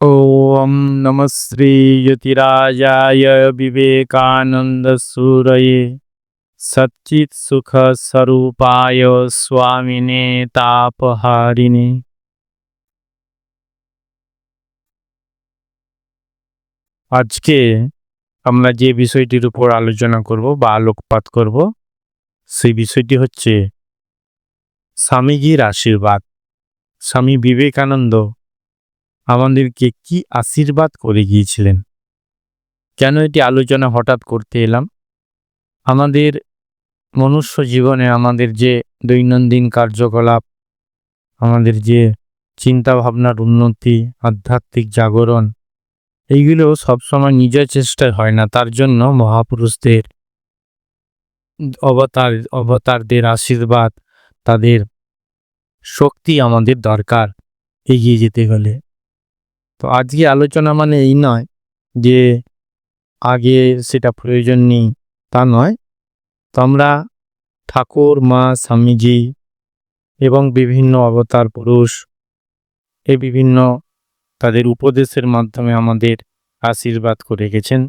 ॐ नमः श्रीयतिराजाय विवेकानन्दसूरये सच्चित्सुखस्वरूपाय स्वामिने तापहारिणे আজকে আমরা যে বিষয়টির উপর আলোচনা করব বা আলোকপাত করব সেই বিষয়টি হচ্ছে স্বামীজির আশীর্বাদ স্বামী বিবেকানন্দ আমাদেরকে কি আশীর্বাদ করে গিয়েছিলেন? কেন এটি আলোচনা হঠাৎ করতে এলাম? আমাদের মনুষ্য জীবনে আমাদের যে দৈনন্দিন কার্যকলাপ, আমাদের যে চিন্তা ভাবনার উন্নতি, আধ্যাত্মিক জাগরণ, এইগুলো সবসময় নিজের চেষ্টায় হয় না, তার জন্য মহাপুরুষদের অবতার, অবতারদের আশীর্বাদ, তাদের শক্তি আমাদের দরকার এগিয়ে যেতে গেলে তো আজকে আলোচনা মানে এই নয় যে আগে সেটা প্রয়োজন নেই, তা নয়। তো আমরা ঠাকুর, মা, স্বামীজি এবং বিভিন্ন অবতার, পুরুষ এ বিভিন্ন তাদের উপদেশের মাধ্যমে আমাদের আশীর্বাদ করে গেছেন।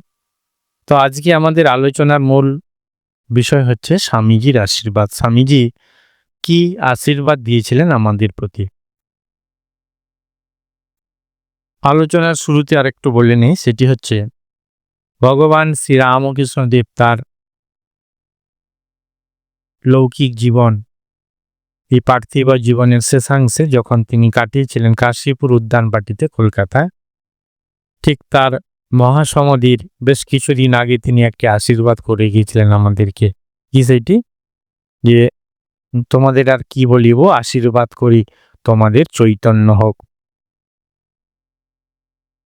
তো আজকে আমাদের আলোচনার মূল বিষয় হচ্ছে স্বামীজির আশীর্বাদ। স্বামীজি কি আশীর্বাদ দিয়েছিলেন আমাদের প্রতি? আলোচনার শুরুতে আরেকটু বলে নিই, সেটি হচ্ছে ভগবান শ্রীরামকৃষ্ণ দেব তার লৌকিক জীবন, এই পার্থিব জীবনের শেষাংশে যখন তিনি কাটিয়েছিলেন কাশীপুর উদ্যান বাটিতে কলকাতায়, ঠিক তার মহাসমাধির বেশ কিছুদিন আগে তিনি একটি আশীর্বাদ করে গিয়েছিলেন আমাদেরকে। কি সেইটি যে তোমাদের আর কি বলিব, আশীর্বাদ করি তোমাদের চৈতন্য হোক।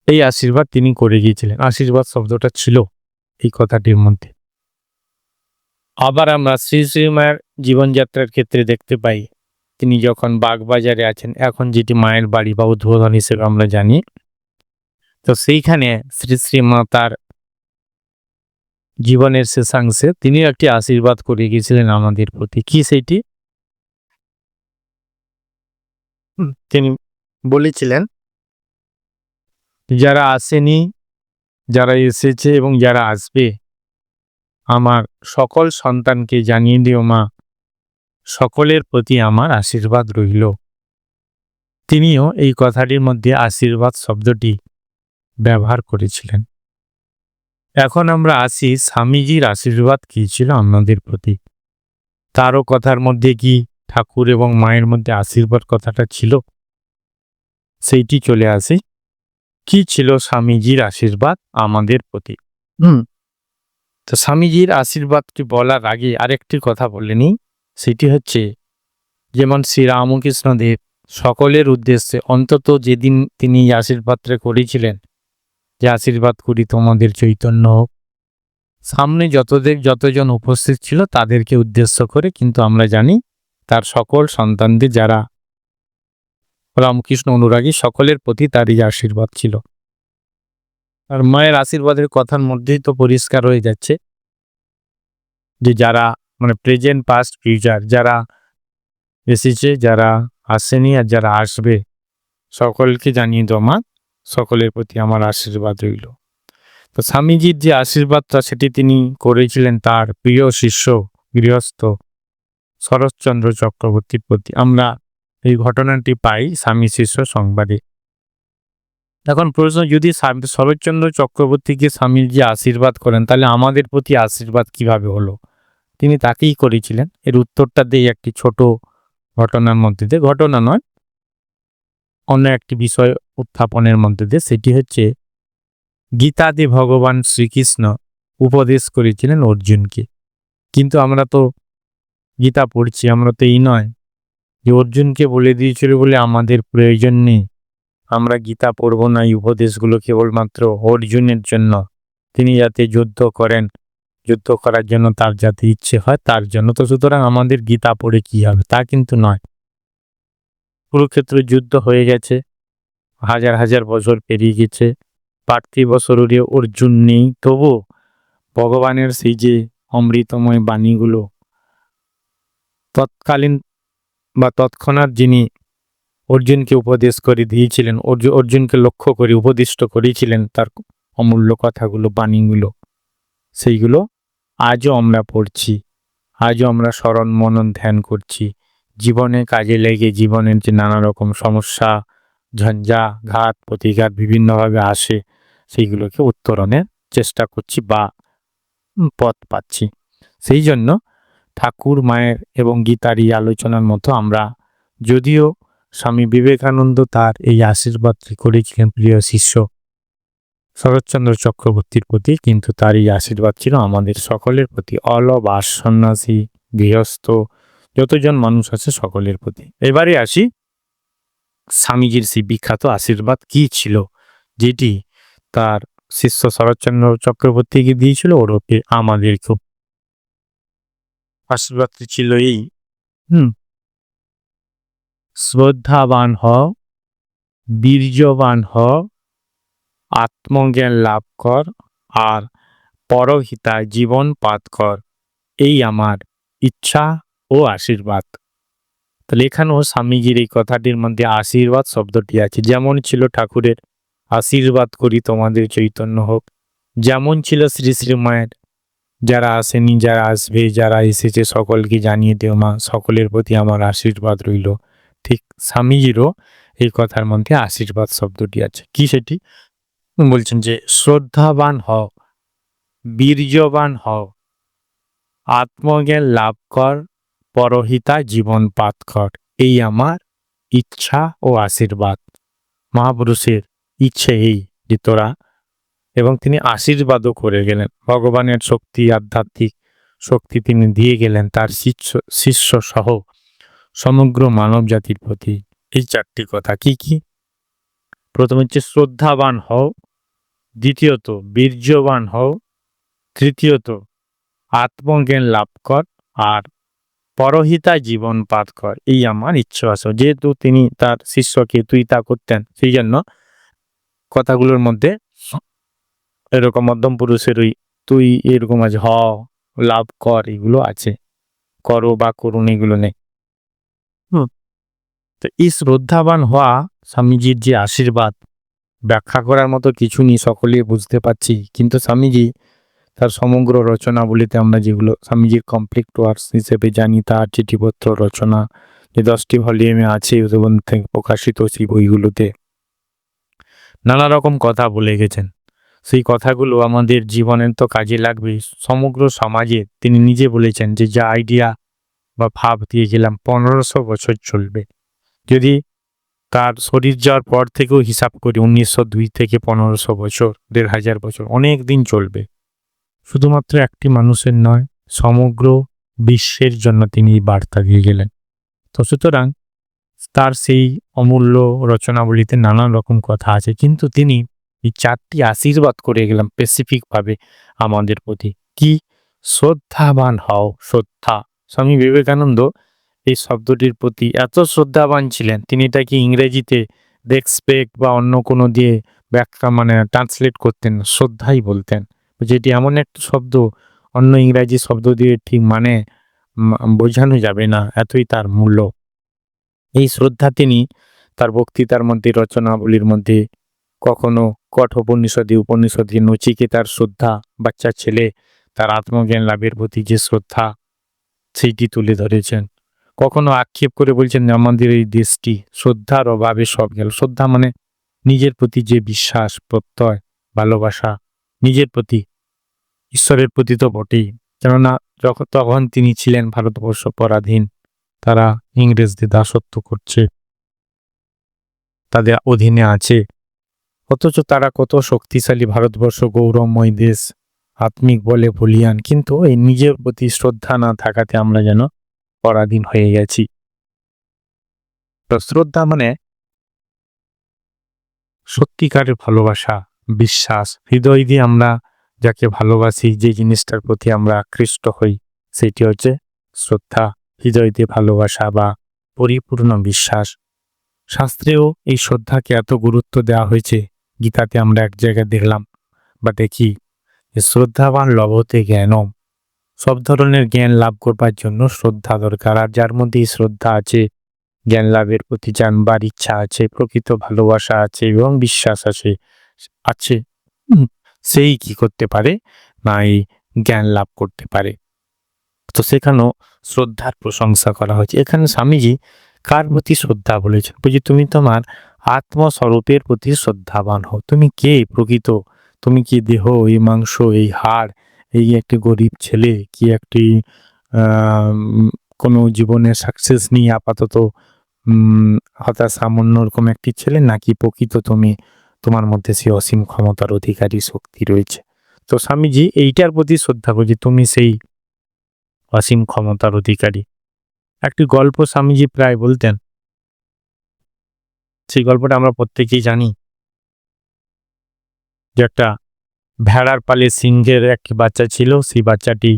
এই আশীর্বাদ তিনি করে গিয়েছিলেন। আশীর্বাদ শব্দটা ছিল এই কথাটির মধ্যে। আবার আমরা শ্রী শ্রীমায়ের জীবনযাত্রার ক্ষেত্রে দেখতে পাই, তিনি যখন বাগবাজারে আছেন, এখন যেটি মায়ের বাড়ি বা উদ্বোধন হিসেবে আমরা জানি, তো সেইখানে শ্রী শ্রীমা তার জীবনের শেষাংশে তিনি একটি আশীর্বাদ করে গিয়েছিলেন আমাদের প্রতি। কি সেইটি? তিনি বলেছিলেন যারা আসেনি, যারা এসেছে এবং যারা আসবে, আমার সকল সন্তানকে জানিয়ে দিও মা। সকলের প্রতি আমার আশীর্বাদ রইল। তিনিও এই কথাটির মধ্যে আশীর্বাদ শব্দটি ব্যবহার করেছিলেন। এখন আমরা আসি স্বামীজির আশীর্বাদ কী ছিল আমাদের প্রতি? তারও কথার মধ্যে কি ঠাকুর এবং মায়ের মধ্যে আশীর্বাদ কথাটা ছিল? সেইটি চলে আসি। কি ছিল স্বামীজির আশীর্বাদ আমাদের প্রতি? হুম। তো স্বামীজির আশীর্বাদটি বলার আগে আরেকটি কথা বলে নিই। সেটি হচ্ছে যেমন শ্রীরামকৃষ্ণ দেব সকলের উদ্দেশ্যে অন্তত যেদিন তিনি আশীর্বাদটা করেছিলেন যে আশীর্বাদ করি তোমাদের চৈতন্য হোক। সামনে যতদের যতজন উপস্থিত ছিল তাদেরকে উদ্দেশ্য করে কিন্তু আমরা জানি তার সকল সন্তানদের যারা রামকৃষ্ণ অনুরাগী সকলের প্রতি তারই আশীর্বাদ ছিল। আর মায়ের আশীর্বাদের কথার মধ্যেই তো পরিষ্কার হয়ে যাচ্ছে যে যারা মানে প্রেজেন্ট পাস্ট ফিউচার যারা এসেছে, যারা আসেনি আর যারা আসবে, সকলকে জানিয়ে দেওয়া মা, সকলের প্রতি আমার আশীর্বাদ রইল। তো স্বামীজির যে আশীর্বাদটা সেটি তিনি করেছিলেন তার প্রিয় শিষ্য, গৃহস্থ শরৎচন্দ্র চক্রবর্তীর প্রতি। আমরা এই ঘটনাটি পাই স্বামী শিষ্য সংবাদে। এখন প্রশ্ন, যদি শরৎচন্দ্র চক্রবর্তীকে স্বামীজি আশীর্বাদ করেন, তাহলে আমাদের প্রতি আশীর্বাদ কীভাবে হলো? তিনি তাকেই করেছিলেন। এর উত্তরটা দিয়ে একটি ছোট ঘটনার মধ্যে দিয়ে। ঘটনা নয়, অন্য একটি বিষয় উত্থাপনের মধ্যে দিয়ে। সেটি হচ্ছে, গীতাদি ভগবান শ্রীকৃষ্ণ উপদেশ করেছিলেন অর্জুনকে। কিন্তু আমরা তো গীতা পড়ছি, আমরা তো এই নয়। যে অর্জুনকে বলে দিয়েছিল বলে আমাদের প্রয়োজন নেই। আমরা গীতা পড়ব না এই উপদেশগুলো কেবলমাত্র অর্জুনের জন্য। তিনি যাতে যুদ্ধ করেন, যুদ্ধ করার জন্য তার যাতে ইচ্ছে হয়, তার জন্য তো সুতরাং আমাদের গীতা পড়ে কি হবে তা কিন্তু নয়। কুরুক্ষেত্র যুদ্ধ হয়ে গেছে, হাজার হাজার বছর পেরিয়ে গেছে, পার্থিব শরীরে অর্জুন নেই। তবু ভগবানের সেই যে অমৃতময় বাণীগুলো, তৎকালীন বা তৎক্ষণাৎ যিনি অর্জুনকে উপদেশ করে দিয়েছিলেন, অর্জু, অর্জুনকে লক্ষ্য করে উপদিষ্ট করেছিলেন তার অমূল্য কথাগুলো, বাণীগুলো, সেইগুলো আজও আমরা পড়ছি, আজও আমরা স্মরণ মনন ধ্যান করছি। জীবনে কাজে লেগে জীবনের যে নানা রকম সমস্যা, ঝঞ্ঝা, ঘাত, প্রতিঘাত বিভিন্নভাবে আসে, সেইগুলোকে উত্তরণের চেষ্টা করছি বা পথ পাচ্ছি। সেই জন্য ঠাকুর, মায়ের এবং গীতার এই আলোচনার মতো আমরা যদিও স্বামী বিবেকানন্দ তার এই আশীর্বাদ করেছিলেন প্রিয় শিষ্য শরৎচন্দ্র চক্রবর্তীর প্রতি, কিন্তু তার এই আশীর্বাদ ছিল আমাদের সকলের প্রতি। অলবাস সন্ন্যাসী গৃহস্থ, যতজন মানুষ আছে সকলের প্রতি। এবারে আসি স্বামীজির সেই বিখ্যাত আশীর্বাদ কি ছিল, যেটি তার শিষ্য শরৎচন্দ্র চক্রবর্তীকে দিয়েছিল ওরকে আমাদেরকেও। আশীর্বাদটি ছিল এই হুম। শ্রদ্ধাবান হ বীর্যবান হ আত্মজ্ঞান লাভ কর আর পরহিতায় জীবন পাত কর। এই আমার ইচ্ছা ও আশীর্বাদ। তাহলে এখানেও স্বামীজির এই কথাটির মধ্যে আশীর্বাদ শব্দটি আছে। যেমন ছিল ঠাকুরের আশীর্বাদ করি তোমাদের চৈতন্য হোক। যেমন ছিল শ্রী শ্রী মায়ের যারা আসেনি, যারা আসবে, যারা এসেছে সকলকে জানিয়ে দেও মা। সকলের প্রতি আমার আশীর্বাদ রইল। ঠিক স্বামীজিরও এই কথার মধ্যে আশীর্বাদ শব্দটি আছে। কি সেটি? বলছেন যে, শ্রদ্ধাবান হও, বীর্যবান হও, আত্মজ্ঞান লাভ কর, পরহিতা জীবন পাত কর। এই আমার ইচ্ছা ও আশীর্বাদ। মহাপুরুষের ইচ্ছে এই যে তোরা এবং তিনি আশীর্বাদও করে গেলেন। ভগবানের শক্তি, আধ্যাত্মিক শক্তি তিনি দিয়ে গেলেন তার শিষ্য শিষ্য সহ সমগ্র মানব জাতির প্রতি। এই চারটি কথা কি কি? প্রথম হচ্ছে, শ্রদ্ধাবান হও। দ্বিতীয়ত, বীর্যবান হও। তৃতীয়ত, আত্মজ্ঞান লাভ কর আর পরহিতা জীবন পাত কর। এই আমার ইচ্ছা আছে। যেহেতু তিনি তার শিষ্যকে তুই তা করতেন, সেই জন্য কথাগুলোর মধ্যে এরকম মধ্যম পুরুষের ওই তুই এরকম আছে হ, লাভ কর, এগুলো আছে। করো বা করুন, এগুলো নেই। হুম। তো এই শ্রদ্ধাবান হওয়া স্বামীজির যে আশীর্বাদ, ব্যাখ্যা করার মতো কিছু নেই, সকলেই বুঝতে পারছি। কিন্তু স্বামীজি, তার সমগ্র রচনাবলিতে আমরা যেগুলো, স্বামীজির কমপ্লিট ওয়ার্কস হিসেবে জানি, তার চিঠিপত্র, রচনা, যে দশটি ভলিউমে আছে প্রকাশিত সেই বইগুলোতে। নানা রকম কথা বলে গেছেন। সেই কথাগুলো আমাদের জীবনের তো কাজে লাগবে। সমগ্র সমাজে তিনি নিজে বলেছেন যে, যা আইডিয়া বা ভাব দিয়েছিলাম পনেরোশো বছর চলবে। যদি তার শরীর যাওয়ার পর থেকেও হিসাব করি, উনিশশো দুই থেকে পনেরোশো বছর, দেড় হাজার বছর, অনেক দিন চলবে। শুধুমাত্র একটি মানুষের নয়, সমগ্র বিশ্বের জন্য তিনি এই বার্তা দিয়ে গেলেন। তো সুতরাং তার সেই অমূল্য রচনাবলিতে নানান রকম কথা আছে, কিন্তু তিনি এই চারটি আশীর্বাদ করে গেলাম স্পেসিফিকভাবে আমাদের প্রতি। কি? শ্রদ্ধাবান হও, শ্রদ্ধা। স্বামী বিবেকানন্দ এই শব্দটির প্রতি এত শ্রদ্ধাবান ছিলেন, তিনি এটাকে ইংরেজিতে রেসপেক্ট বা অন্য কোনো দিয়ে ব্যাখ্যা মানে ট্রান্সলেট করতেন শ্রদ্ধাই বলতেন। যেটি এমন একটা শব্দ, অন্য ইংরাজি শব্দ দিয়ে ঠিক মানে বোঝানো যাবে না, এতই তার মূল্য। এই শ্রদ্ধা তিনি তার বক্তৃতার মধ্যে, রচনাবলীর মধ্যে কখনো কঠোপনিষদে, উপনিষদে নচিকেতার শ্রদ্ধা, বাচ্চা ছেলে, তার আত্মজ্ঞান লাভের প্রতি যে শ্রদ্ধা, সেইটি তুলে ধরেছেন। কখনো আক্ষেপ করে বলছেন আমাদের এই দেশটি শ্রদ্ধার অভাবে সব গেল। শ্রদ্ধা মানে নিজের প্রতি যে বিশ্বাস, প্রত্যয়, ভালোবাসা, নিজের প্রতি, ঈশ্বরের প্রতি তো বটেই। কেননা যখন, তখন তিনি ছিলেন ভারতবর্ষ পরাধীন। তারা ইংরেজদের দাসত্ব করছে। তাদের অধীনে আছে অথচ তারা কত শক্তিশালী ভারতবর্ষ, গৌরবময় দেশ, আত্মিক বলে বলিয়ান। কিন্তু এই নিজের প্রতি শ্রদ্ধা না থাকাতে আমরা যেন পরাধীন হয়ে গেছি। তো শ্রদ্ধা মানে সত্যিকারের ভালোবাসা, বিশ্বাস, হৃদয় দিয়ে আমরা যাকে ভালোবাসি, যে জিনিসটার প্রতি আমরা আকৃষ্ট হই, সেটি হচ্ছে শ্রদ্ধা, হৃদয় দিয়ে ভালোবাসা বা পরিপূর্ণ বিশ্বাস। শাস্ত্রেও এই শ্রদ্ধাকে এত গুরুত্ব দেওয়া হয়েছে গীতাতে আমরা এক জায়গায় দেখলাম বা দেখি যে শ্রদ্ধাবান লভতে জ্ঞানম। সব ধরনের জ্ঞান লাভ করবার জন্য শ্রদ্ধা দরকার। আর যার মধ্যে শ্রদ্ধা আছে, জ্ঞান লাভের প্রতি জানবার ইচ্ছা আছে, প্রকৃত ভালোবাসা আছে এবং বিশ্বাস আছে আছে সেই কি করতে পারে? না, এই জ্ঞান লাভ করতে পারে। তো সেখানেও শ্রদ্ধার প্রশংসা করা হয়েছে। এখানে স্বামীজি কার প্রতি শ্রদ্ধা বলেছেন? বুঝি তুমি তোমার আত্মস্বরূপের প্রতি শ্রদ্ধাবান হও। তুমি কে প্রকৃত? তুমি কি দেহ, এই মাংস, এই হাড়, এই একটি গরিব ছেলে, কি একটি কোনো জীবনে সাকসেস নিয়ে আপাতত হতাশা অন্যরকম একটি ছেলে, নাকি প্রকৃত তুমি, তোমার মধ্যে সেই অসীম ক্ষমতার অধিকারী শক্তি রয়েছে? তো স্বামীজি, এইটার প্রতি শ্রদ্ধা করছি তুমি সেই অসীম ক্ষমতার অধিকারী। একটি গল্প স্বামীজি প্রায় বলতেন সেই গল্পটা আমরা প্রত্যেকেই জানি। যে একটা ভেড়ার পালে সিংহের একটি বাচ্চা ছিল, সেই বাচ্চাটি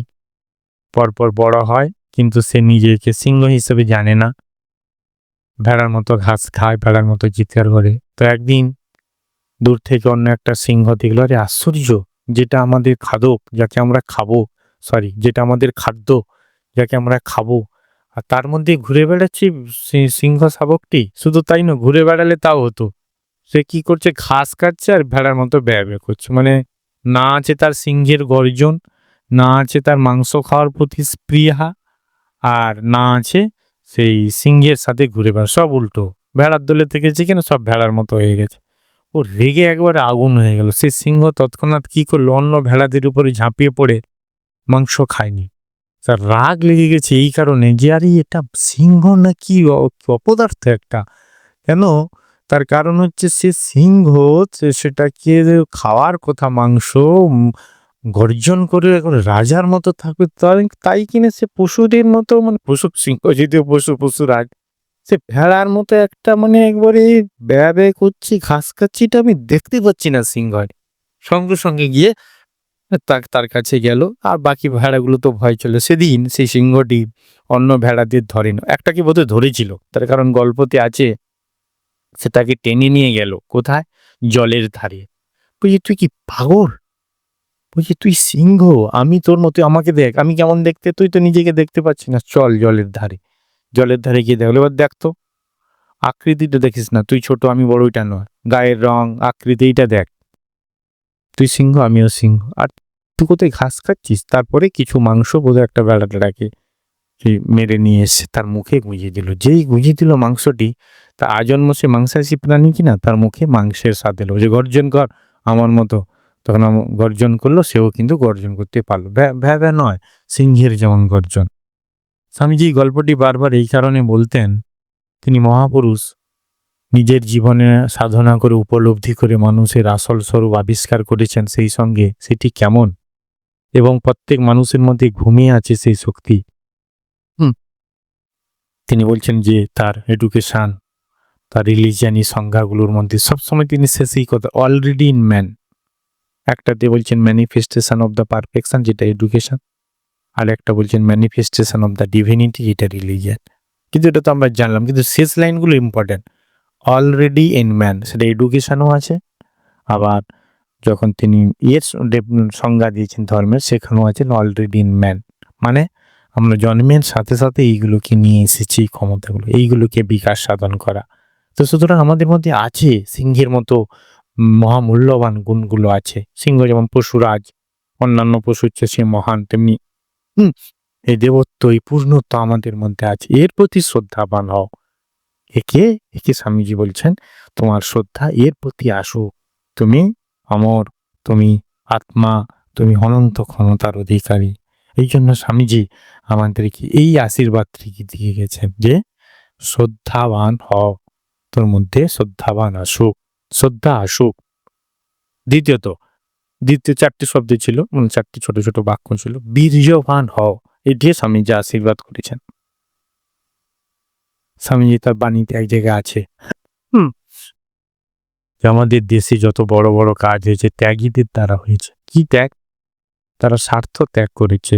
পরপর বড় হয়, কিন্তু সে নিজেকে সিংহ হিসেবে জানে না। ভেড়ার মতো ঘাস খায়, ভেড়ার মতো চিৎকার করে। তো একদিন দূর থেকে অন্য একটা সিংহ দেখল, আরে, আশ্চর্য! যেটা আমাদের খাদক যাকে আমরা খাব সরি যেটা আমাদের খাদ্য, যাকে আমরা খাব আর তার মধ্যে ঘুরে বেড়াচ্ছি সিংহ শাবকটি। শুধু তাই না ঘুরে বেড়ালে তাও হতো। সে কি করছে? ঘাস কাটছে আর ভেড়ার মতো ব্যয় করছে। মানে না আছে তার সিংহের গর্জন, না আছে তার মাংস খাওয়ার প্রতি স্পৃহা, আর না আছে সেই সিংহের সাথে ঘুরে বেড়া। সব উল্টো। ভেড়ার দলে থেকেছে কিনা? সব ভেড়ার মতো হয়ে গেছে। ও রেগে একবারে আগুন হয়ে গেল। সে সিংহ তৎক্ষণাৎ কি করল? অন্য ভেড়াদের উপরে ঝাঁপিয়ে পড়ে, মাংস খায়নি। তার রাগ লেগে গেছে এই কারণে যে, আরে, এটা সিংহ নাকি অপদার্থ একটা? কেন? তার কারণ হচ্ছে সে সিংহ সেটাকে খাওয়ার কথা, মাংস গর্জন করে একবারে রাজার মতো থাকবে। তাই তাই কিনে সে পশুদের মতো মানে পশু, সিংহ যদিও পশু পশু রাজ সে ভেড়ার মতো একটা মানে একবারে ব্যয় ব্যয় করছি, ঘাস খাচ্ছি, এটা আমি দেখতে পাচ্ছি না সিংহের। সঙ্গে সঙ্গে গিয়ে তার কাছে গেল। আর বাকি ভেড়াগুলো তো ভয় ছিল সেদিন সেই সিংহটি অন্য ভেড়াদের ধরে ধরেন একটাকে বোধহয় ধরেছিল। তার কারণ গল্পতে আছে, সে তাকে টেনে নিয়ে গেল কোথায়? জলের ধারে। বুঝি তুই কি পাগল? বুঝি তুই সিংহ, আমি তোর মতো, আমাকে দেখ, আমি কেমন দেখতে? তুই তো নিজেকে দেখতে পাচ্ছি না। চল জলের ধারে। জলের ধারে গিয়ে দেখল, এবার দেখ তো, আকৃতিটা দেখিস না। তুই ছোট, আমি বড়, ওইটা নয়। গায়ের রং, আকৃতি, এইটা দেখ। তুই সিংহ, আমিও সিংহ। আর তুই কোথায় ঘাস খাচ্ছিস? তারপরে কিছু মাংস বোধহয় একটা বেড়া টেড়াকে সেই মেরে নিয়ে এসে তার মুখে গুঁজে দিল। যেই গুঁজে দিল মাংসটি, তা আজন্ম সে মাংসাশী প্রাণী কিনা? তার মুখে মাংসের স্বাদ এলো। যে গর্জন কর আমার মতো। তখন গর্জন করল, সেও কিন্তু গর্জন করতে পারল। ভ্যা ভ্যা নয়, সিংহের যেমন গর্জন। স্বামীজি গল্পটি বারবার এই কারণে বলতেন, তিনি মহাপুরুষ। নিজের জীবনে সাধনা করে, উপলব্ধি করে মানুষের আসল স্বরূপ আবিষ্কার করেছেন সেই সঙ্গে সেটি কেমন? এবং প্রত্যেক মানুষের মধ্যে ঘুমিয়ে আছে সেই শক্তি? তিনি বলছেন যে তার এডুকেশন তার রিলিজিয়ানি সংজ্ঞাগুলোর মধ্যে সবসময় তিনি শেষেই কথা অলরেডি ইন ম্যান একটাতে বলছেন ম্যানিফেস্টেশন অফ দ্য পারফেকশন যেটা এডুকেশন আর একটা বলছেন ম্যানিফেস্টেশন অফ দ্য ডিভিনিটি যেটা রিলিজিয়ান কিন্তু এটা তো আমরা জানলাম, কিন্তু শেষ লাইনগুলো ইম্পর্টেন্ট অলরেডি ইন ম্যান সেটা এডুকেশনও আছে। আবার যখন তিনি ডেপ- সংজ্ঞা দিয়েছেন ধর্মের, সেখানেও আছেন অলরেডি ইন ম্যান মানে আমরা জন্মের সাথে সাথে এইগুলোকে নিয়ে এসেছি ক্ষমতাগুলো, এইগুলোকে বিকাশ সাধন করা। তো সুতরাং আমাদের মধ্যে আছে সিংহের মতো মহামূল্যবান গুণগুলো আছে। সিংহ যেমন পশুরাজ, অন্যান্য পশু হচ্ছে সে মহান, তেমনি এই দেবত্ব এই পূর্ণত্ব আমাদের মধ্যে আছে। এর প্রতি শ্রদ্ধাবান হও। একে একে স্বামীজি বলছেন, তোমার শ্রদ্ধা এর প্রতি আসুক। তুমি অমর, তুমি আত্মা, তুমি অনন্ত ক্ষমতার অধিকারী। এই জন্য স্বামীজি আমাদেরকে এই আশীর্বাদটি দিয়ে গেছেন যে, শ্রদ্ধাবান হও, তোর মধ্যে শ্রদ্ধাবান আসুক, শ্রদ্ধা আসুক। দ্বিতীয়ত, দ্বিতীয় চারটি শব্দ ছিল মানে চারটি ছোট ছোট বাক্য ছিল, বীর্যবান হও। এটি স্বামীজি আশীর্বাদ করেছেন। স্বামীজি তার বাণীতে এক জায়গায় আছে। হুম। আমাদের দেশে যত বড় বড় কাজ হয়েছে, ত্যাগীদের দ্বারা হয়েছে। কি ত্যাগ? তারা স্বার্থ ত্যাগ করেছে।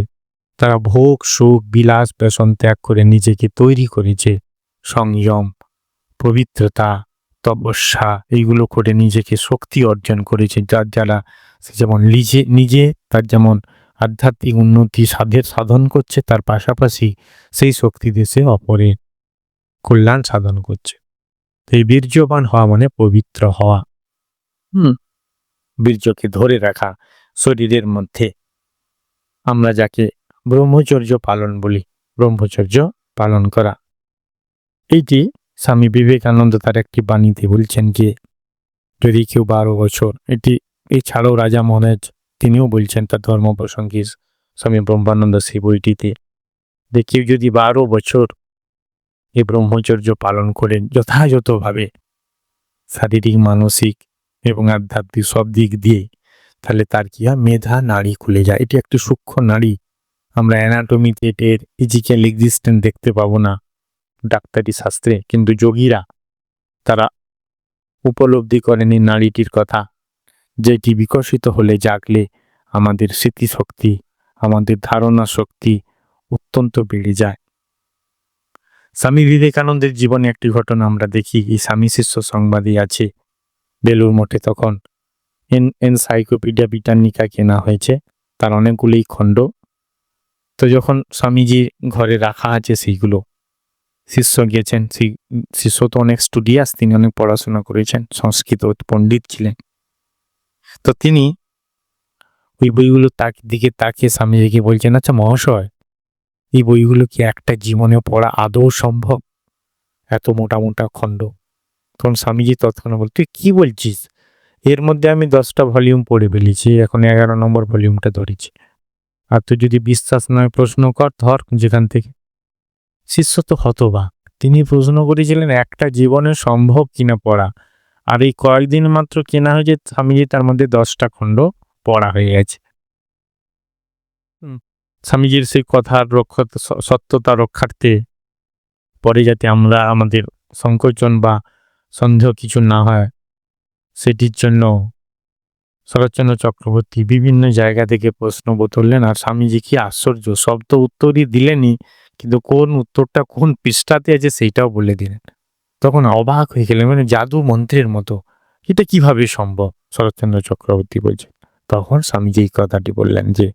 তারা ভোগ, সুখ, বিলাস ব্যসন ত্যাগ করে নিজেকে তৈরি করেছে। সংযম, পবিত্রতা, তপস্যা, এইগুলো করে নিজেকে শক্তি অর্জন করেছে। যার যারা সে যেমন নিজে নিজে তার যেমন আধ্যাত্মিক উন্নতি সাধের সাধন করছে, তার পাশাপাশি সেই শক্তি দেশে অপরের কল্যাণ সাধন করছে। এই বীর্যবান হওয়া মানে পবিত্র হওয়া। হুম। বীর্যকে ধরে রাখা শরীরের মধ্যে। আমরা যাকে ব্রহ্মচর্য পালন বলি, ব্রহ্মচর্য পালন করা। এইটি স্বামী বিবেকানন্দ তার একটি বাণীতে বলছেন যে, যদি কেউ বারো বছর, এটি এছাড়াও রাজা মহারাজ তিনিও বলছেন তার ধর্ম প্রসঙ্গে, স্বামী ব্রহ্মানন্দ সেই বইটিতে, যে কেউ যদি বারো বছর এই ব্রহ্মচর্য পালন করেন যথাযথভাবে। শারীরিক, মানসিক এবং আধ্যাত্মিক সব দিক দিয়ে। তাহলে তার কি হয়? মেধা নাড়ি খুলে যায়। এটি একটি সূক্ষ্ম নাড়ি। আমরা অ্যানাটমিতে এর ফিজিক্যাল এক্সিস্টেন্স দেখতে পাবো না। ডাক্তারি শাস্ত্রে। কিন্তু যোগীরা তারা উপলব্ধি করেন এই নাড়িটির কথা। যেটি বিকশিত হলে জাগলে আমাদের স্মৃতিশক্তি, আমাদের ধারণা শক্তি অত্যন্ত বেড়ে যায়। স্বামী বিবেকানন্দের জীবনে একটি ঘটনা আমরা দেখি। এই স্বামী শিষ্য সংবাদই আছে বেলুর মঠে তখন এন, এনসাইক্লোপিডিয়া ব্রিটানিকা কেনা হয়েছে, তার অনেকগুলোই খণ্ড। তো যখন স্বামীজির ঘরে রাখা আছে সেইগুলো, শিষ্য গিয়েছেন সেই শিষ্য তো অনেক স্টুডিয়াস, তিনি অনেক পড়াশোনা করেছেন, সংস্কৃত পণ্ডিত ছিলেন। তো তিনি ওই বইগুলো তাক, দিকে তাকিয়ে স্বামীজিকে বলছেন আচ্ছা মহাশয় এই বইগুলো কি একটা জীবনে পড়া আদৌ সম্ভব? এত মোটা মোটা খণ্ড। তখন স্বামীজি তৎক্ষণাৎ বল তুই কি বলছিস? এর মধ্যে আমি দশটা ভলিউম পড়ে ফেলেছি, এখন এগারো নম্বর ভলিউমটা ধরেছি। আর তুই যদি বিশ্বাস নয় প্রশ্ন কর, ধর যেখান থেকে। শিষ্য তো হতবাক। তিনি প্রশ্ন করেছিলেন, একটা জীবনে সম্ভব কিনা পড়া? আর এই কয়েকদিন মাত্র কেনা হয়েছে, স্বামীজি তার মধ্যে দশটা খণ্ড পড়া হয়ে গেছে। স্বামীজির সেই কথার রক্ষা, সত্যতা রক্ষার্থে পরে যাতে আমরা আমাদের সংকোচন বা সন্দেহ কিছু না হয়, সেটির জন্য শরৎচন্দ্র চক্রবর্তী বিভিন্ন জায়গা থেকে প্রশ্ন তুললেন। আর স্বামীজি কি আশ্চর্য, সব তো উত্তরই দিলেনই, কিন্তু কোন উত্তরটা কোন পৃষ্ঠাতে আছে সেইটাও বলে দিলেন। তখন অবাক হয়ে গেলেন মানে জাদু মন্ত্রের মতো, এটা কীভাবে সম্ভব? শরৎচন্দ্র চক্রবর্তী বলছে তখন স্বামীজি এই কথাটি বললেন যে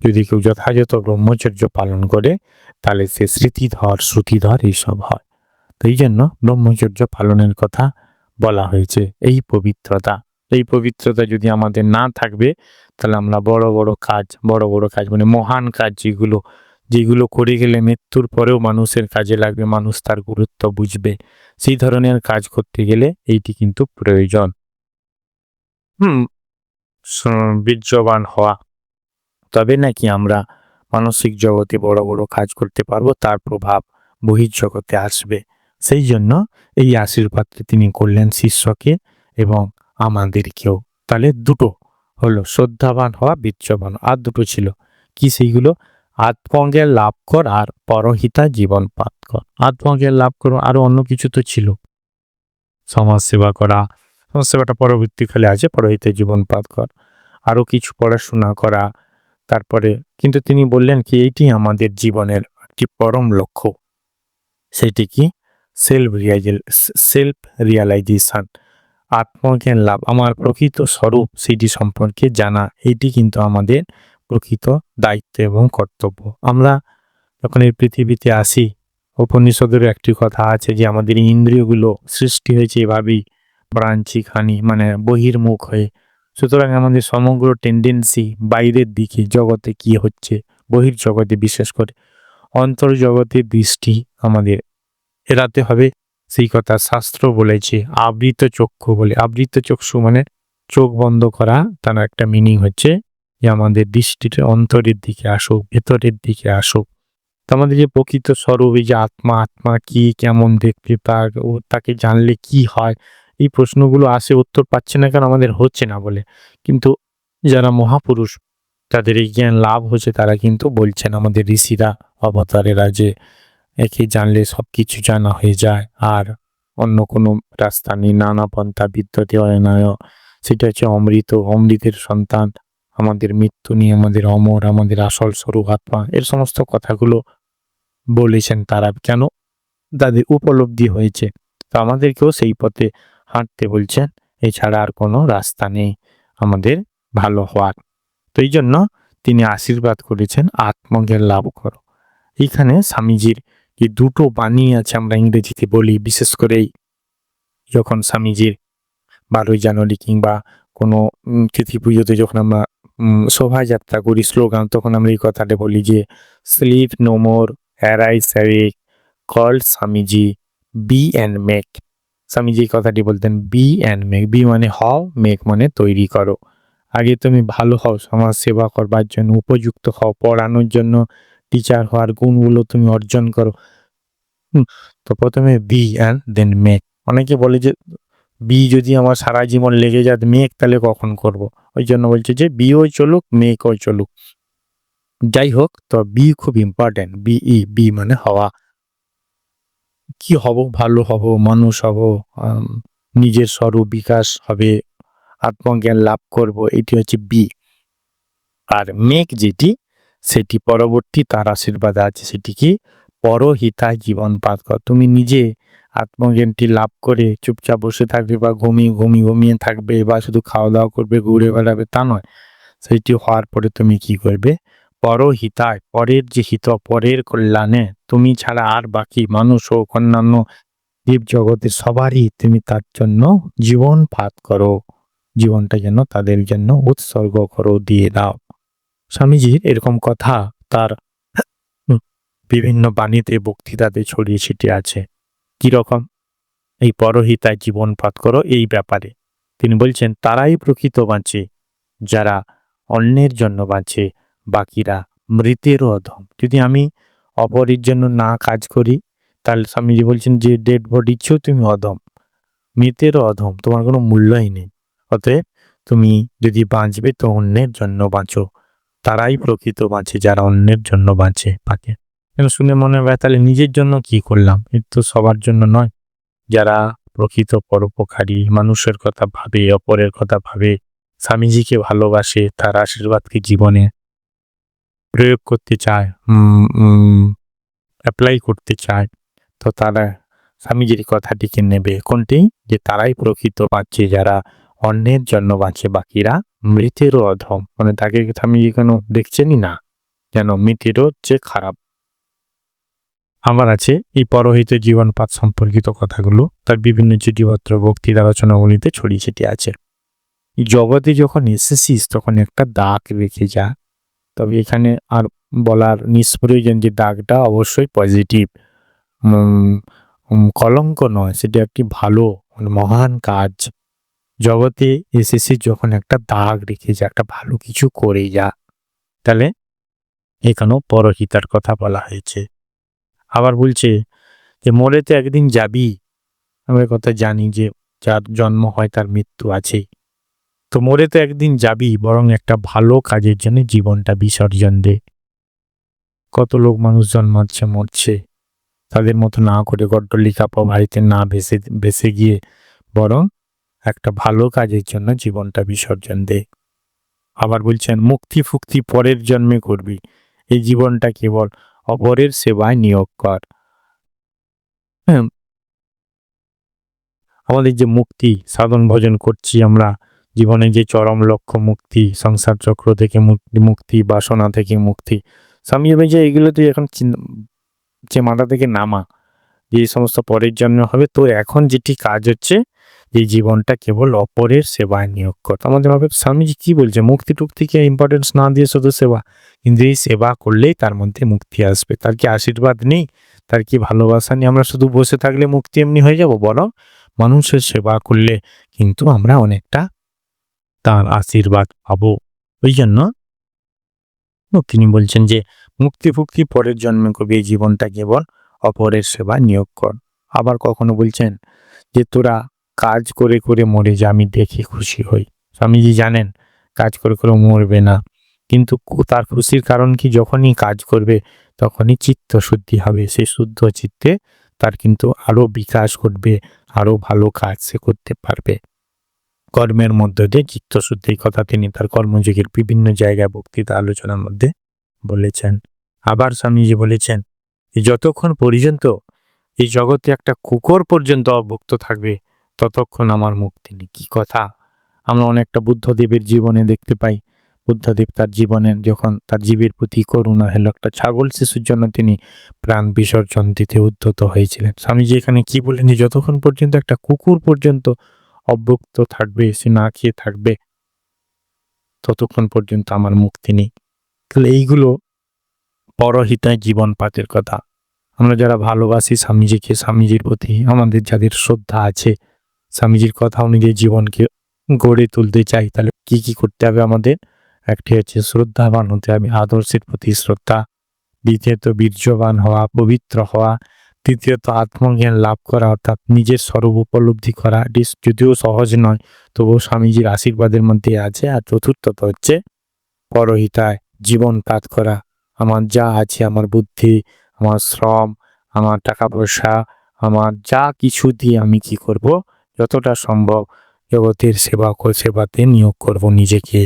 যদি কেউ যথাযথ ব্রহ্মচর্য পালন করে, তাহলে সে স্মৃতিধর, শ্রুতিধর এইসব হয়। তো এই জন্য ব্রহ্মচর্য পালনের কথা বলা হয়েছে, এই পবিত্রতা। এই পবিত্রতা যদি আমাদের না থাকবে, তাহলে আমরা বড় বড় কাজ, বড় বড় কাজ মানে মহান কাজ যেগুলো যেগুলো করে গেলে মৃত্যুর পরেও মানুষের কাজে লাগবে, মানুষ তার গুরুত্ব বুঝবে। সেই ধরনের কাজ করতে গেলে এইটি কিন্তু প্রয়োজন। হুম বীর্যবান হওয়া। তবে নাকি আমরা মানসিক জগতে বড় বড় কাজ করতে পারব, তার প্রভাব বহির্জগতে আসবে। সেই জন্য এই আশীর্বাদটি তিনি করলেন শিষ্যকে এবং আমাদেরকেও। তাহলে দুটো হলো, শ্রদ্ধাবান হওয়া, বীর্যবান আর দুটো ছিল কি সেইগুলো? আত্মজ্ঞান লাভ কর আর পরহিতা জীবন পাত কর। আত্মজ্ঞান লাভ করো, আরও অন্য কিছু তো ছিল। সমাজ সেবা করা, সমাজ সেবাটা পরবর্তীকালে আছে পরহিতে জীবন পাত কর। আরও কিছু পড়াশোনা করা তারপরে, কিন্তু তিনি বললেন কি, এইটি আমাদের জীবনের একটি পরম লক্ষ্য। সেটি কি? সেলফ রিয়াইজেল সেলফ রিয়ালাইজেশন আত্মজ্ঞান লাভ। আমার প্রকৃত স্বরূপ সেটি সম্পর্কে জানা। এটি কিন্তু আমাদের প্রকৃত দায়িত্ব এবং কর্তব্য। আমরা যখন এই পৃথিবীতে আসি, উপনিষদের একটি কথা আছে যে আমাদের ইন্দ্রিয়গুলো সৃষ্টি হয়েছে এভাবেই ব্রাঞ্চি খানি মানে বহির্মুখ হয়ে। সুতরাং আমাদের সমগ্র টেন্ডেন্সি বাইরের দিকে, জগতে কি হচ্ছে বহির জগতে বিশেষ করে অন্তর্জগতের দৃষ্টি আমাদের এড়াতে হবে। সেই কথা শাস্ত্র বলেছে, আবৃত চক্ষু বলে। আবৃত চক্ষু মানে চোখ বন্ধ করা, তার একটা মিনিং হচ্ছে যে আমাদের দৃষ্টিটা অন্তরের দিকে আসুক, ভেতরের দিকে আসুক। আমাদের যে প্রকৃত স্বরূপ, এই যে আত্মা আত্মা কি, কেমন দেখতে, তার ও তাকে জানলে কি হয় এই প্রশ্নগুলো আসে, উত্তর পাচ্ছে না কেন আমাদের হচ্ছে না বলে। কিন্তু যারা মহাপুরুষ, তাদের এই জ্ঞান লাভ হচ্ছে, তারা কিন্তু বলছেন আমাদের ঋষিরা, অবতারেরা যে একে জানলে সব কিছু জানা হয়ে যায়, আর অন্য কোনো রাস্তা নেই, নানা পন্থা বিদ্যতে অয়নায় সেটা হচ্ছে অমৃত, অমৃতের সন্তান, আমাদের মৃত্যু নিয়ে আমাদের অমর, আমাদের আসল স্বরূপ আত্মা, এর সমস্ত কথাগুলো বলেছেন তারা। কেন? তাদের উপলব্ধি হয়েছে। তো আমাদেরকেও সেই পথে হাঁটতে বলছেন, এছাড়া আর কোনো রাস্তা নেই আমাদের ভালো হওয়ার। তো এই জন্য তিনি আশীর্বাদ করেছেন, আত্মজ্ঞান লাভ করো। এইখানে স্বামীজির যে দুটো বাণী আছে আমরা ইংরেজিতে বলি, বিশেষ করে যখন স্বামীজির বারোই জানুয়ারি কিংবা কোনো তিথি পুজোতে যখন আমরা শোভাযাত্রা করি, স্লোগান, তখন আমরা এই কথাটা বলি যে sleep no more arise awake call Swamiji be and make Swamiji এই কথাটি বলতেন বি অ্যান্ড মেক বি মানে হও মেক মানে তৈরি করো। আগে তুমি ভালো হও, সমাজ সেবা করবার জন্য, উপযুক্ত হও, পড়ানোর জন্য টিচার হওয়ার গুণগুলো তুমি অর্জন করো। তো প্রথমে বি অ্যান্ড দেন মেক অনেকে বলে যে বি যদি আমার সারা জীবন লেগে যায় মেক তাহলে কখন করব? ওই জন্য বলছে যে বি ওই চলুক মেক ওই চলুক। যাই হোক, তো বি খুব ইম্পর্টেন্ট বি ই বি মানে হওয়া। কি হব? ভালো হব, মানুষ হব নিজের স্বরূপ বিকাশ হবে, আত্মজ্ঞান লাভ করব, এটি হচ্ছে বি আর মেঘ যেটি, সেটি পরবর্তী তার আশীর্বাদ আছে, সেটি কি? পরহিতায় জীবন পাত কর। তুমি নিজে আত্মজ্ঞানটি লাভ করে চুপচাপ বসে থাকবে বা ঘুমিয়ে ঘুমিয়ে ঘুমিয়ে থাকবে বা শুধু খাওয়া দাওয়া করবে, ঘুরে বেড়াবে, তা নয়। সেটি হওয়ার পরে তুমি কি করবে? পরহিতায় পরের যে হিত, পরের কল্যাণে তুমি ছাড়া আর বাকি মানুষ হোক অন্যান্য জীব জগতের সবারই তুমি তার জন্য জীবন পাত করো। জীবনটা যেন তাদের জন্য উৎসর্গ করো, দিয়ে দাও। স্বামীজির এরকম কথা তার বিভিন্ন বাণীতে, বক্তৃতাতে ছড়িয়ে ছিটিয়ে আছে। কীরকম এই পরহিতায় জীবন পাত করো এই ব্যাপারে। তিনি বলছেন, তারাই প্রকৃত বাঁচে, যারা অন্যের জন্য বাঁচে। বাকিরা মৃতেরও অধম। যদি আমি অপরের জন্য না কাজ করি, তাহলে স্বামীজি বলছেন যে ডেড বডির চেয়েও তুমি অধম। মৃতেরও অধম, তোমার কোনো মূল্যই নেই। অতএব তুমি যদি বাঁচবে তো অন্যের জন্য বাঁচো। তারাই প্রকৃত বাঁচে, যারা অন্যের জন্য বাঁচে পাকে কেন শুনে মনে হয়, তাহলে নিজের জন্য কি করলাম? এটা তো সবার জন্য নয়। যারা প্রকৃত পরোপকারী, মানুষের কথা ভাবে, অপরের কথা ভাবে, স্বামীজিকে ভালোবাসে, তার আশীর্বাদকে জীবনে প্রয়োগ করতে চায় অ্যাপ্লাই করতে চায়, তো তারা স্বামীজির কথাটিকে নেবে? কোনটি? যে তারাই প্রকৃত বাঁচে, যারা অন্যের জন্য বাঁচে, বাকিরা মৃতেরও অধম। মানে তাকে স্বামীজি কেন দেখছেনই না? যেন মৃতেরও যে খারাপ। আমার আছে এই পরহিত জীবনপাত সম্পর্কিত কথাগুলো। তার বিভিন্ন চিঠিপত্র, বক্তৃতা আলোচনাগুলিতে ছড়িয়ে ছিটিয়ে আছে। জগতে যখন এসেছিস, তখন একটা দাগ রেখে যা। তবে এখানে আর বলার নিষ্প্রয়োজন যে দাগটা অবশ্যই পজিটিভ কলঙ্ক নয়, সেটা একটি ভালো মহান কাজ। জগতে এসেছি যখন একটা দাগ রেখে যা একটা ভালো কিছু করে যা। তাহলে এখানেও পরহিতার কথা বলা হয়েছে। আবার বলছে যে মরে তো একদিন যাবি? আমরা কথা জানি যে, যার জন্ম হয় তার মৃত্যু আছেই তো মরে তো একদিন যাবি, বরং একটা ভালো কাজের জন্য জীবনটা বিসর্জন দে। কত লোক মানুষ জন্মাচ্ছে, মরছে। তাদের মতো না করে গড্ডলি গড্ডলিকা বাড়িতে না ভেসে ভেসে গিয়ে বরং একটা ভালো কাজের জন্য জীবনটা বিসর্জন দে। আবার বলছেন, মুক্তি ফুক্তি পরের জন্মে করবি। এই জীবনটা কেবল অপরের সেবায় নিয়োগ কর। হ্যাঁ। আমাদের যে মুক্তি, সাধন ভজন করছি আমরা জীবনে যে চরম লক্ষ্য মুক্তি, সংসার চক্র থেকে মুক্তি মুক্তি, বাসনা থেকে মুক্তি, স্বামী যে এগুলো তুই এখন যে মাথা থেকে নামা, যে সমস্ত পরের জন্য হবে, তো এখন যেটি কাজ হচ্ছে যে জীবনটা কেবল অপরের সেবায় নিয়োগ কর। আমাদের ভাবে স্বামীজি কি বলছে? মুক্তি টুক্তিকে ইম্পর্টেন্স না দিয়ে শুধু সেবা, কিন্তু এই সেবা করলেই তার মধ্যে মুক্তি আসবে। তার কি আশীর্বাদ নেই? তার কি ভালোবাসা নেই? আমরা শুধু বসে থাকলে মুক্তি এমনি হয়ে যাব? বরং মানুষের সেবা করলে কিন্তু আমরা অনেকটা তার আশীর্বাদ পাব। ওই জন্য তিনি বলছেন যে, মুক্তি ফুক্তি পরের জন্মে কবি এই জীবনটা কেবল অপরের সেবা নিয়োগ কর। আবার কখনো বলছেন যে, তোরা কাজ করে করে মরে যা, আমি দেখে খুশি হই। স্বামীজি জানেন, কাজ করে করে মরবে না। কিন্তু তার খুশির কারণ কি? যখনই কাজ করবে, তখনই চিত্ত শুদ্ধি হবে। সেই শুদ্ধ চিত্তে তার কিন্তু আরও বিকাশ ঘটবে, আরও ভালো কাজ সে করতে পারবে। কর্মের মধ্য দিয়ে চিত্তশুদ্ধির কথা তিনি তার কর্মযোগের বিভিন্ন জায়গায় বক্তৃতা আলোচনার মধ্যে বলেছেন। আবার স্বামীজি বলেছেন যতক্ষণ পর্যন্ত এই জগতে একটা কুকুর পর্যন্ত অভুক্ত থাকবে, ততক্ষণ আমার মুক্তি নেই। কি কথা? আমরা অনেকটা বুদ্ধদেবের জীবনে দেখতে পাই। বুদ্ধদেব তার জীবনের যখন তার জীবের প্রতি করুণা হলো, একটা ছাগল শিশুর জন্য তিনি প্রাণ বিসর্জন দিতে উদ্যত হয়েছিলেন। স্বামীজি এখানে কি বলেন যে, যতক্ষণ পর্যন্ত একটা কুকুর পর্যন্ত অব্যক্ত থাকবে সে না খেয়ে থাকবে, ততক্ষণ পর্যন্ত আমার মুক্তি নেই। তাহলে এইগুলো পরহিতায় জীবন পাতের কথা। আমরা যারা ভালোবাসি স্বামীজিকে, স্বামীজির প্রতি আমাদের যাদের শ্রদ্ধা আছে, স্বামীজির কথা অনুযায়ী জীবনকে গড়ে তুলতে চাই, তাহলে কি কি করতে হবে আমাদের? একটি হচ্ছে শ্রদ্ধাবান হতে হবে, আদর্শের প্রতি শ্রদ্ধা দ্বিতীয়ত বীর্যবান হওয়া, পবিত্র হওয়া তৃতীয়ত আত্মজ্ঞান লাভ করা অর্থাৎ নিজের স্বরূপ উপলব্ধি করা। এটি যদিও সহজ নয়, তবুও স্বামীজির আশীর্বাদের মধ্যে আছে। আর চতুর্থত হচ্ছে পরহিতায় জীবন পাত করা। আমার যা আছে, আমার বুদ্ধি, আমার শ্রম, আমার টাকা পয়সা আমার যা কিছু দিয়ে আমি কি করব? যতটা সম্ভব জগতের সেবা সেবাতে নিয়োগ করব নিজেকে।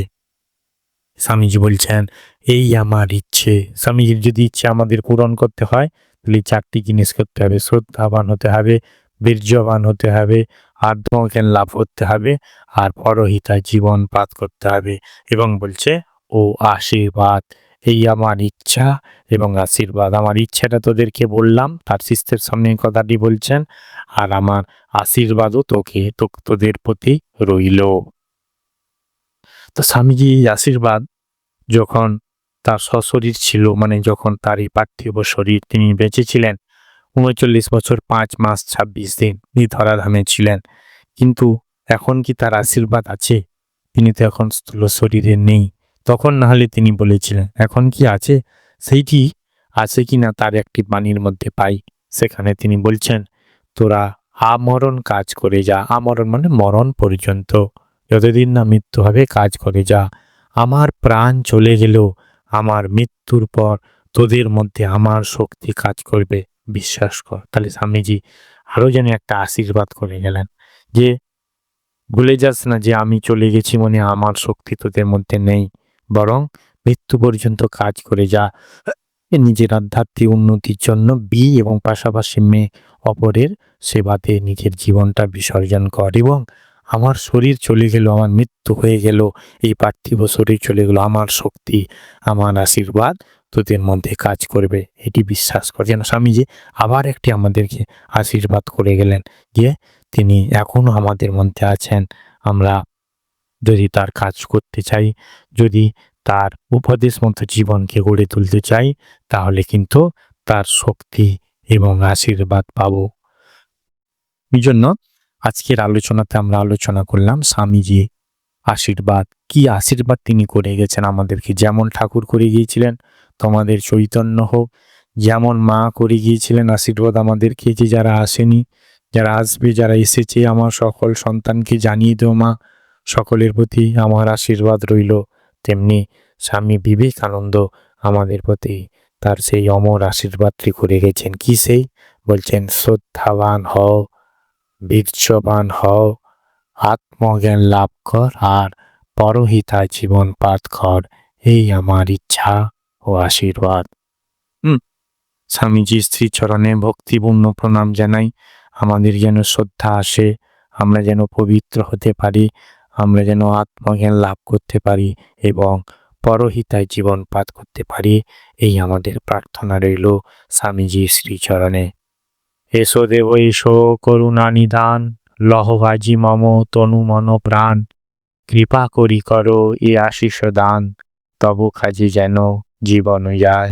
স্বামীজি বলছেন, এই আমার ইচ্ছে। স্বামীজির যদি ইচ্ছে আমাদের পূরণ করতে হয় তাহলে চারটি জিনিস করতে হবে, শ্রদ্ধাবান হতে হবে, বীর্যবান হতে হবে, আত্মজ্ঞান লাভ করতে হবে, আর পরহিতায় জীবন পাত করতে হবে। এবং বলছে, ও আশীর্বাদ, এই আমার ইচ্ছা এবং আশীর্বাদ। আমার ইচ্ছাটা তোদেরকে বললাম, তার শিষ্যের সামনে কথাটি বলছেন, আর আমার আশীর্বাদও তোকে তোদের প্রতি রইল। তো স্বামীজি আশীর্বাদ যখন তার সশরীর ছিল মানে যখন তার এই পার্থিব শরীর তিনি বেঁচে ছিলেন, উনচল্লিশ বছর পাঁচ মাস ছাব্বিশ দিন তিনি ধরাধামে ছিলেন। কিন্তু এখন কি তার আশীর্বাদ আছে? তিনি তো এখন স্থূল শরীরে নেই। তখন না হলে তিনি বলেছিলেন, এখন কি আছে? সেইটি আছে কি না তার একটি বাণীর মধ্যে পাই। সেখানে তিনি বলছেন, তোরা আমরণ কাজ করে যা। আমরণ মানে মরণ পর্যন্ত। যতদিন না মৃত্যু হবে কাজ করে যা। আমার প্রাণ চলে গেলেও আমার মৃত্যুর পর তোদের মধ্যে আমার শক্তি কাজ করবে, বিশ্বাস কর। তাহলে স্বামীজি আরও যেন একটা আশীর্বাদ করে গেলেন যে, ভুলে যাস না যে আমি চলে গেছি মনে আমার শক্তি তোদের মধ্যে নেই। বরং মৃত্যু পর্যন্ত কাজ করে যা। নিজের আধ্যাত্মিক উন্নতির জন্য বি এবং পাশাপাশি মেয়ে অপরের সেবাতে নিজের জীবনটা বিসর্জন কর এবং আমার শরীর চলে গেল, আমার মৃত্যু হয়ে গেল, এই পার্থিব শরীর চলে গেল, আমার শক্তি, আমার আশীর্বাদ তোদের মধ্যে কাজ করবে। এটি বিশ্বাস করে। যেন স্বামীজি আবার একটি আমাদেরকে আশীর্বাদ করে গেলেন যে তিনি এখনও আমাদের মধ্যে আছেন। আমরা যদি তার কাজ করতে চাই, যদি তার উপদেশ মতো জীবনকে গড়ে তুলতে চাই, তাহলে কিন্তু তার শক্তি এবং আশীর্বাদ পাবো। এই জন্য আজকের আলোচনাতে আমরা আলোচনা করলাম স্বামীজি আশীর্বাদ, কি আশীর্বাদ তিনি করে গেছেন আমাদেরকে? যেমন ঠাকুর করে গিয়েছিলেন, তোমাদের চৈতন্য হোক। যেমন মা করে গিয়েছিলেন আশীর্বাদ আমাদেরকে যে যারা আসেনি, যারা আসবে, যারা এসেছে, আমার সকল সন্তানকে জানিয়ে দেও মা। সকলের প্রতি আমার আশীর্বাদ রইল। তেমনি স্বামী বিবেকানন্দ আমাদের প্রতি তার সেই অমর আশীর্বাদটি করে গেছেন। কি সেই? বলছেন, শ্রদ্ধাবান হও। বীর্যবান হও, আত্মজ্ঞান লাভ কর আর পরহিতা জীবন পাঠ কর। এই আমার ইচ্ছা ও আশীর্বাদ। স্বামীজি স্বামীজির শ্রীচরণে ভক্তিপূর্ণ প্রণাম জানাই। আমাদের যেন শ্রদ্ধা আসে, আমরা যেন পবিত্র হতে পারি, আমরা যেন আত্মজ্ঞান লাভ করতে পারি এবং পরহিতায় জীবন পাত করতে পারি। এই আমাদের প্রার্থনা রইল স্বামীজি শ্রীচরণে। এসো দেব, এসো, করুণা নিদান লহভাজি মম, তনু মন প্রাণ। কৃপা করি করো এ আশিষ দান, তব খাজি যেন জীবন যায়।